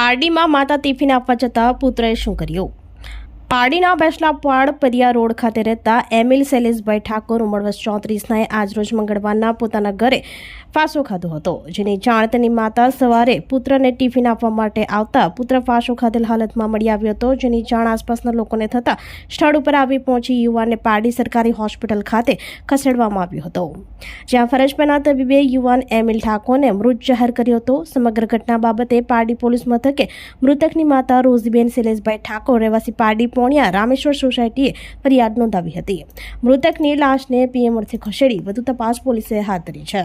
પારડીમાં માતા ટિફિન આપવા જતા પુત્રએ શું કર્યું? પારડીના બેસલાપાડ પરિયા રોડ ખાતે રહેતા એમિલ શૈલેષભાઈ ઠાકોર ઉંમર વર્ષ ચોત્રીસનાએ આજરોજ મંગળવારના પોતાના ઘરે ફાંસો ખાધો હતો, જેની જાણ તેની માતા સવારે પુત્રને ટિફિન આપવા માટે આવતા પુત્ર ફાંસો ખાધેલ હાલતમાં મળી આવ્યો હતો, જેની જાણ આસપાસના લોકોને થતાં સ્થળ ઉપર આવી પહોંચી યુવાનને પારડી સરકારી હોસ્પિટલ ખાતે ખસેડવામાં આવ્યો હતો. જ્યાં ફરજ પરના તબીબે યુવાન એમિલ ઠાકોરને મૃત જાહેર કર્યો હતો. સમગ્ર ઘટના બાબતે પારડી પોલીસ મથકે મૃતકની માતા રોઝીબેન શૈલેષભાઈ ઠાકોર રહેવાસી પારડી પોણિયા રામેશ્વર સોસાયટીએ ફરિયાદ નોંધાવી હતી. મૃતકની લાશને પીએમ અર્થે ખસેડી વધુ તપાસ પોલીસે હાથ ધરી છે.